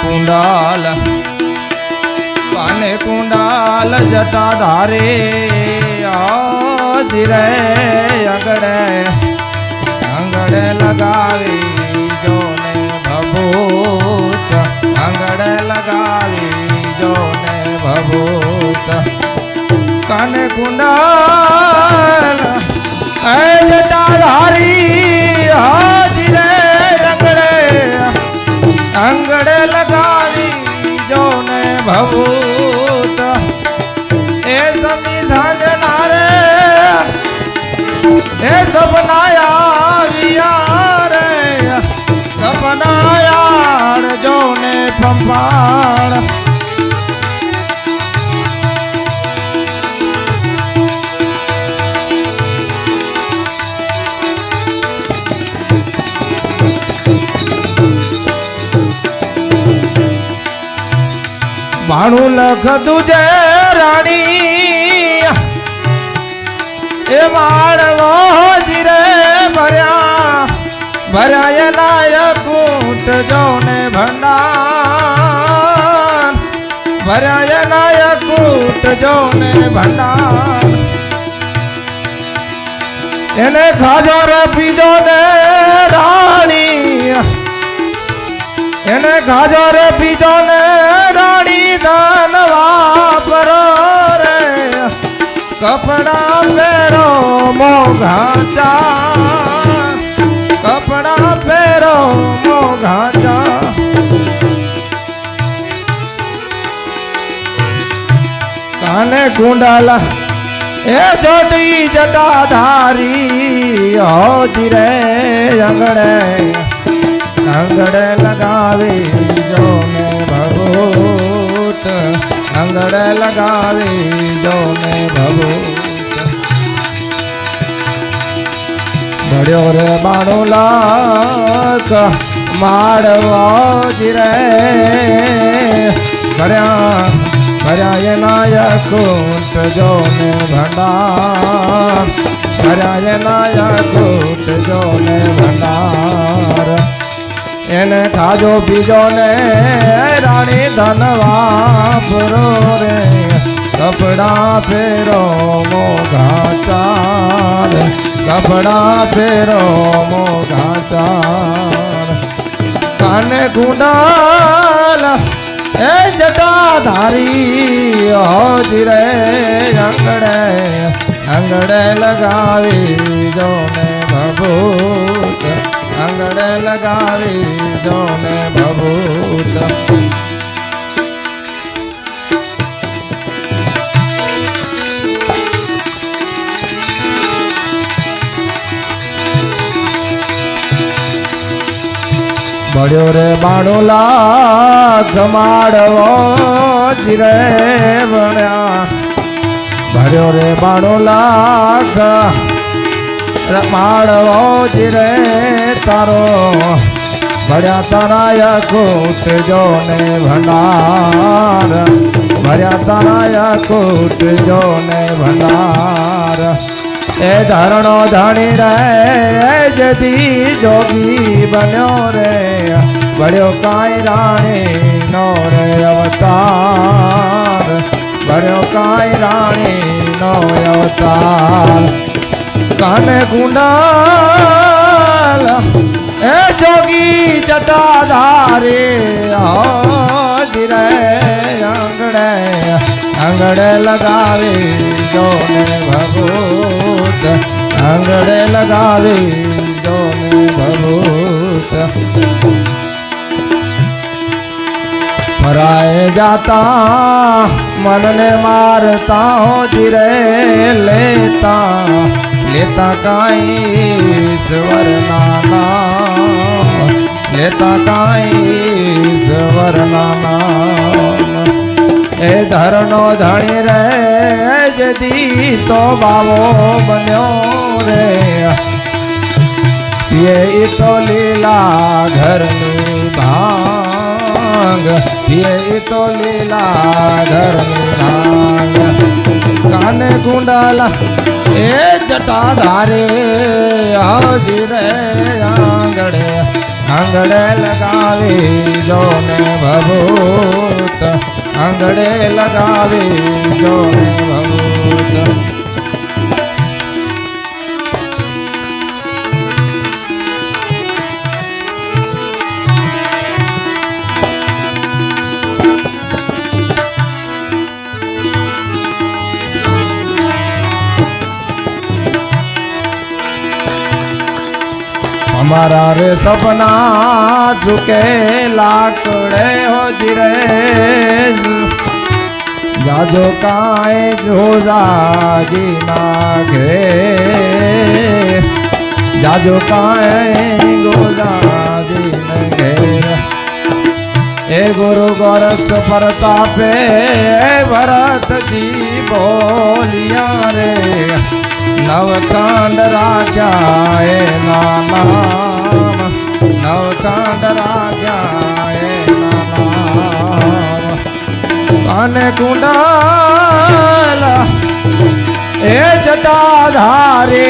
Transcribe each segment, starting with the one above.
કુંડાલ, કાને કુંડાલ જટા ધારે ધીરે અગડે અંગડે લગાવી જોને ભભૂત અંગડે લગાવી જોને ભભૂત. કાને કુંડાલ જટા ધારી હાજરે અંગડે લગાવી જોને ભભૂત. એ સમી સાંજના રે, એ સપનાયા વિયા રે. સપનાયા જોને પંપાળ ભાણું લખતું જે રાણી. એ માળવો જીરે ભર્યા. ભર્યા એના કૂટ જોને ભંડાર. ભર્યા એના કૂટ જોને ભંડાર. એને ખાજો રે પીજો ને રાણી. એને ખાજો રે પીજો ને ધન વાપરો રે. કપડા પહેરો, મોઘા ચા કપડા પહેરો, મોઘા ચા કાને કુંડાલા, એ જોડી જટા ધારી હોજી રે અંગડે અંગડે લગાવી ભગવત અંગડે લગાવી જોને ભગવત ભળ્યો રે બાણો લાક માળવો જીરે ભર્યા ભર્યા નાયક જો જોને ભંડાર. ભર્યા નાયક જો જોને ભંડાર. એને ખાજો બીજો ને, રાણી ધનવા ફરો રે. કપડા ફેરો મોઘા ચાર, કપડા ફેરો મોઘા ચાર. કાને ગુંડાલ, એ જટા ધારી હોજી રે અંગડે અંગડે લગાવી જોને ભભૂત અંગડે લગાવી જોને ભભૂત બળ્યો રે બાણો લાખ માડવો જીરે ભણ્યા ભર્યો રે બાણો લાખ માળવો જીરે તારો ભર્યા તારાય કૂટ જોને ભંડાર ભર્યા તારાય કૂટ જોને ભંડાર એ ધરણો ધણી રે જદી જોગી બન્યો રે બળ્યો કાંઈ રાણી નો રે અવતાર બળ્યો કાંઈ રાણી નો અવતાર कान गुंडाल ए जोगी जटाधारे आजरे अंगड़े अंगड़े लगावे जोने भगूत अंगड़े लगावे जोने भगूत पराए जाता मन ने मारता हो जिरे लेता લેતા કાંઈ ઈશ્વરના નામ લેતા કાંઈ ઈશ્વરના નામ એ ધરનો ધણી રે, જદી તો બાવો બન્યો રે. એ તો લીલા ઘરની ભાંગ, એ તો લીલા ઘરની ભાંગ. કાને ગુંડાલા, એ જટા ધારે હાજી રે આંગણે આંગળે લગાવી જો ને ભભૂત, આંગણે લગાવી જો ને ભભૂત. हमारा रे सपना झुके लाकड़े हो जिरे। जाजो काए जो जागी ना घे जाजो काए गो जागी न घे ए गुरु गोरख प्रतापे भरत जी बोलिया रे। નવકાંડ રાજા એ નામ નવકાંડ રાજા એ નામ કાને કુંડાલ એ જટાધારે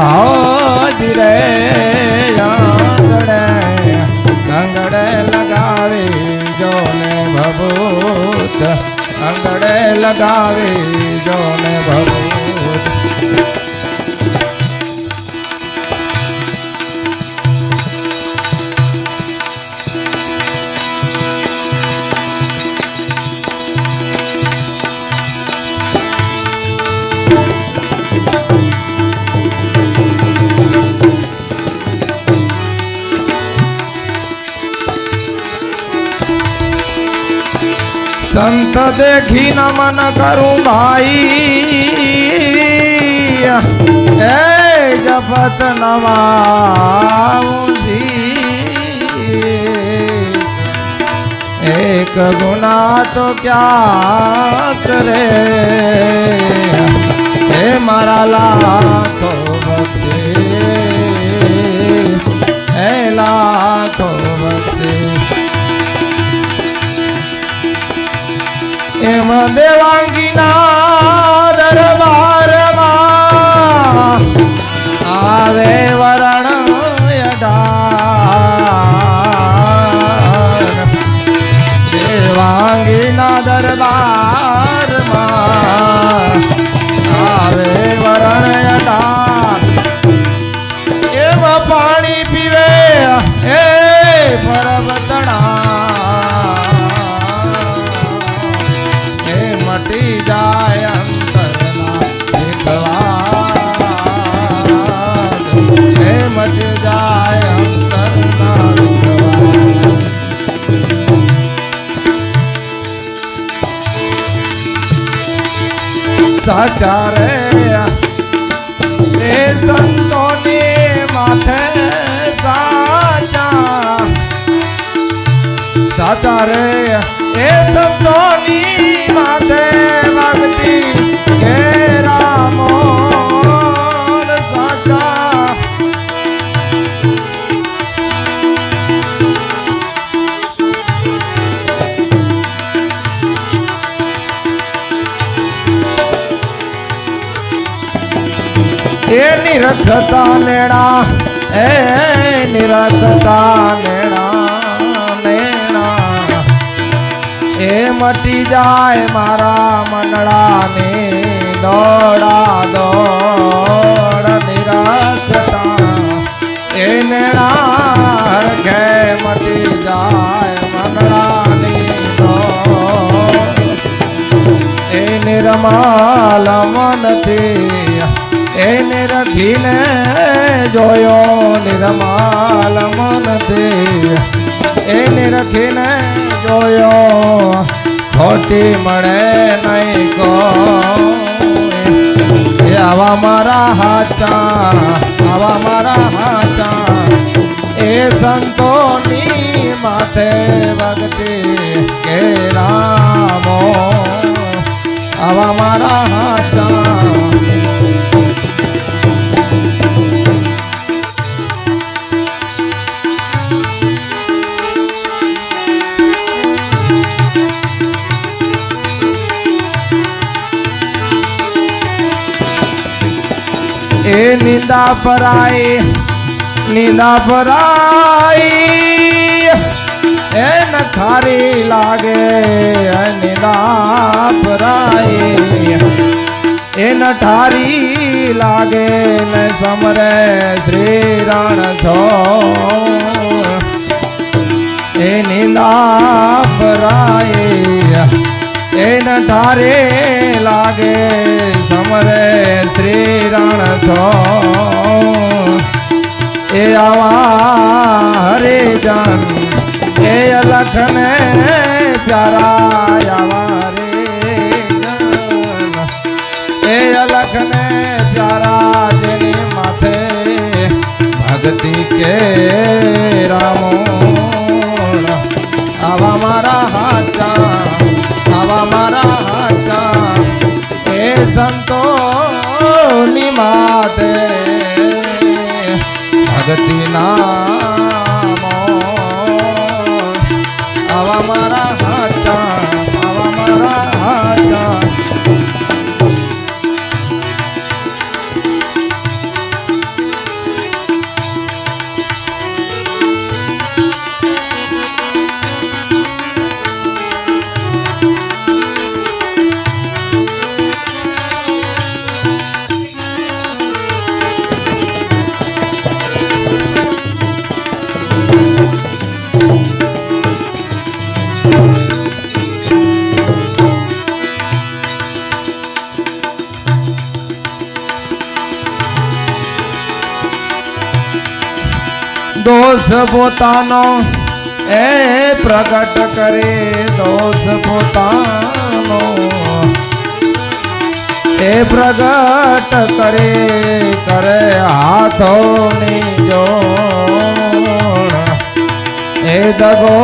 હાજરે આંગડે આંગડે લગાવે જોને ભભૂત આંગડે લગાવે જોને ભભૂત. સંત દેખી નમન કરું ભાઈ એ જપત નવાઉજી એક ગુના તો ક્યાં કરે હે મારા લાખો બક્ષે હે લાખો બક્ષે એમ દેવાંગીના દરબારમાં સાચા રે એ સંતોની માથે સાચા. સાચા રે એ સંતોની માથે ભક્તિ હે એ નિરખતા નેણા એ નિરખતા નેણા નેણા એ મટી જાય મારા મનડાને દોડા, દોડ નિરખતા એ નેણા ઘે મટી જાય મનડાની દોડ. એ નિર્મલ મનથી એને રખીને જોયો નિર્મલ મનથી એને રખીને જોયો ખોટી મળે નહીં કો આવા મારા હાચા આવા મારા હાચા એ સંતોની માથે ભક્તિ કે રામો આવા મારા હાચા नींदा पर आए नींदा पर आए न खारी लागे निंदा पर ए न ठारी लागे न समरे श्री रण छो। ए निंदा पराई એન ઠારે લાગે સમરે શ્રી રણ છો. એ આવા હરે જન, એ લખને પ્યારા આવા રે જન. એ અલખને પ્યારા જેની માથે ભક્તિ કે રામો દોષ પોતાનો એ પ્રગટ કરે દોષ પોતાનો એ પ્રગટ કરે કરે હાથોની જોડ એ દગો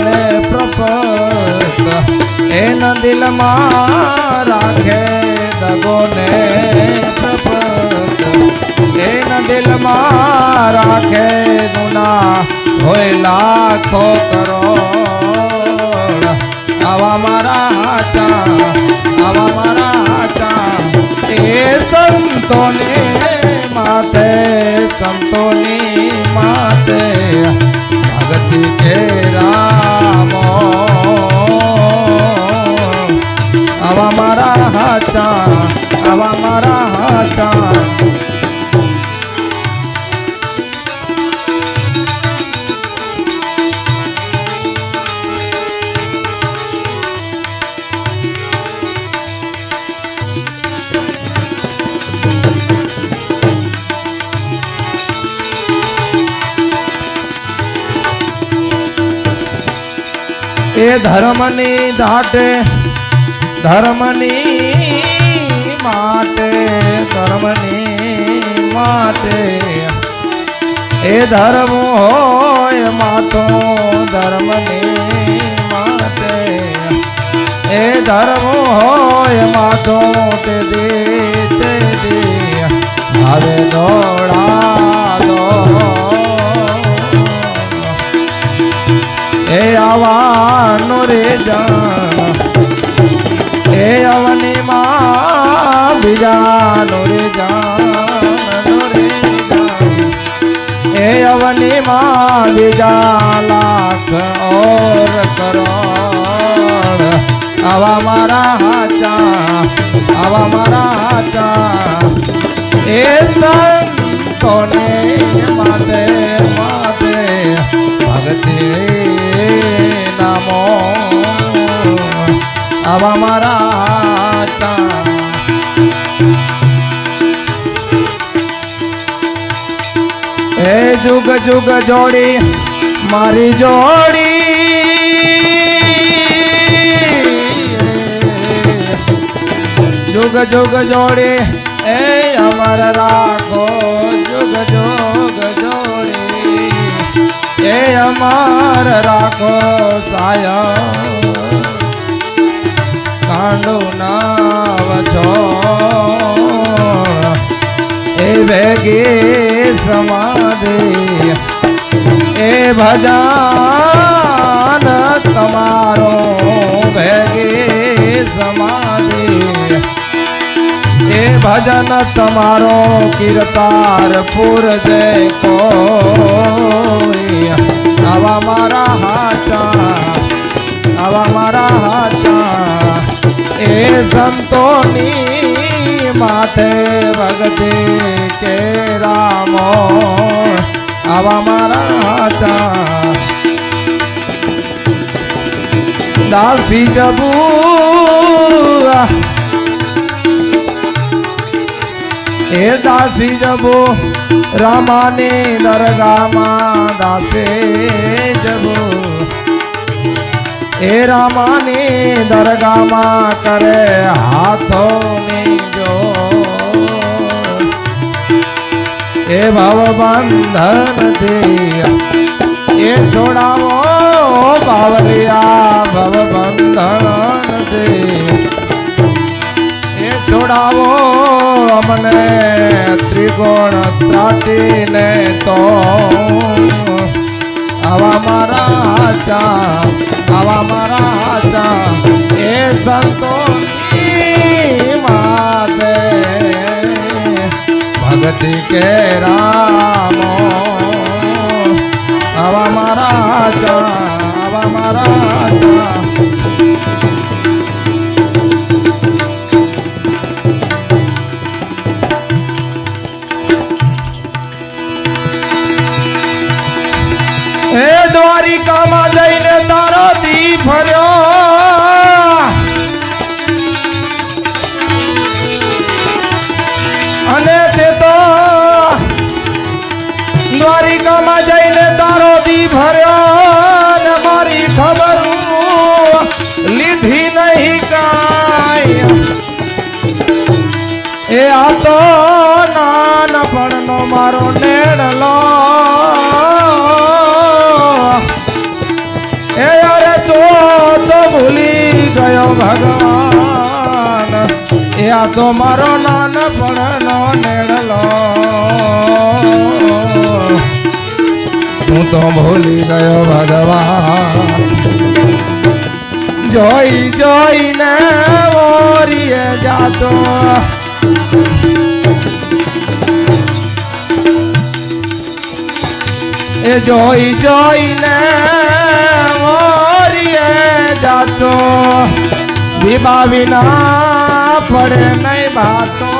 ને પ્રપત એના દિલમાં રાખે દગો ને પ્રપત એના દિલમાં રાખે ગુના, હોય લાખો કરો આવા મારા હાચા આવા મારા હાચા એ સંતોને માથે, સંતોની માથે. ધર્મની માટે ધર્મની માટે. એ ધર્મ હોય માથો, ધર્મની માટે. એ ધર્મ હોય માથો, તે દે તે દે. હવે દોડા દો એ આવવાનો રે જાન એ અવની માં બીજાનો રે જાન રે જાન એ અવની માં બીજા લાખ ઓર કરોડ આવા મારા હાચા આવા મારા હાચા એ સંતોને માતે માતે ભગતિ નામો આવા મારા હાચા એ જુગ જુગ જોડી મારી જોડી જુગ જુગ જોડી એ અમર રાખો જુગ જુગ જોડી એ અમર રાખો સાયા કાંડો નાવ છો એ ભેગી સમાધિ એ ભજાન તમારો ભેગી સમાધિ એ ભજન તમારો કીર્તાર પૂરજે કોઈ સંતોની માથે ભગતે કે રામો આવા મારા હાચા દાસી જબુ એ દાસી જબુ રામાની દરગામાં દાસે જબુ એ રામાની દરગામાં કરે હાથોની જો એ ભવ બંધન એ છોડાવો બાવલિયા ભવ બંધન એ છોડાવો અમને ત્રિકોણ ત્રાટીને તો. આવા મારા હાચા આવા મારા હાચા, એ સંતો માથે ભગતિ કે રામો આવા મારા હાચા આવા મારા હાચા. ફર્યો અને તે તો દ્વારિકામાં જઈને તારો દી ભર્યો. ને મારી ખબર લીધી નહીં કાય એ આ તો નાનપણનો મારો નેડલો આ તો મારો નાનપણનો નેડલો. હું તો ભૂલી ગયો ભગવાન. જોઈ, જોઈને ઓરીએ જાતો. એ જોઈ, જોઈને ઓરીએ જાતો. વિભા વિના પડે નહીં ભાતો.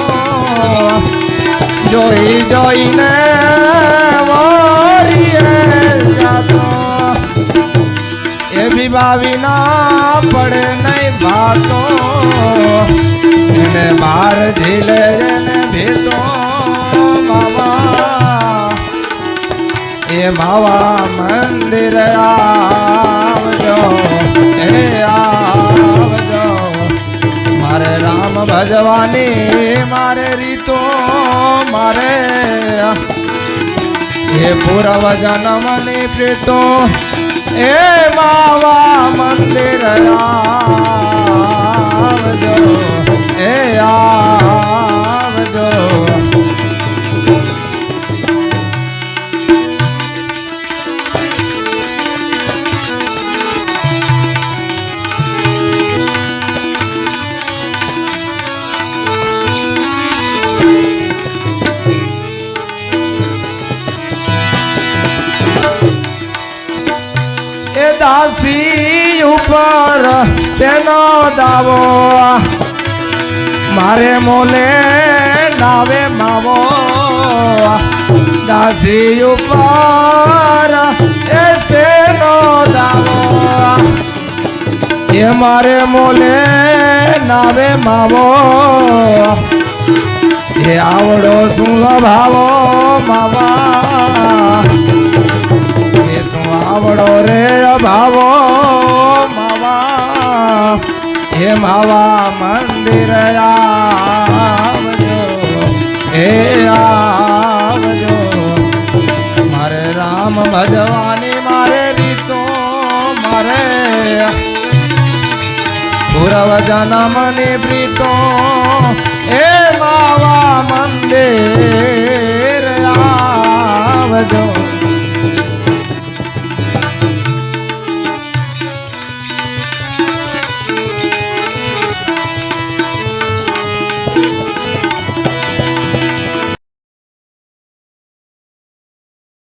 જોઈ જોઈને ઓરીએ જાતો. એ વિભા વિના પડે નહીં ભાતો. એને બાર ઝીલે એને ભેતો બાબા એ માવા મંદિર આવજો. એ આવજો ભજવાની મારે રીતો મારે એ પૂરવ જન્મની પ્રીતો એ માવા મંદિર આવજો એ આવજો. દાસી તેનો દાવો? મારે મોલે લાવે માવો. દાસી ઉપર એ તેનો દાવો? એ મારે મોલે નાવે માવો. એ આવડો શું ભાવો માવા. એ શું આવડો રે માવા હે માવા મંદિર આવજો, હે આવજો. મારે રામ ભજવાની, મારે રીતો, મારે પૂરવ જનમની પ્રીતો. હે માવા મંદિર આવજો.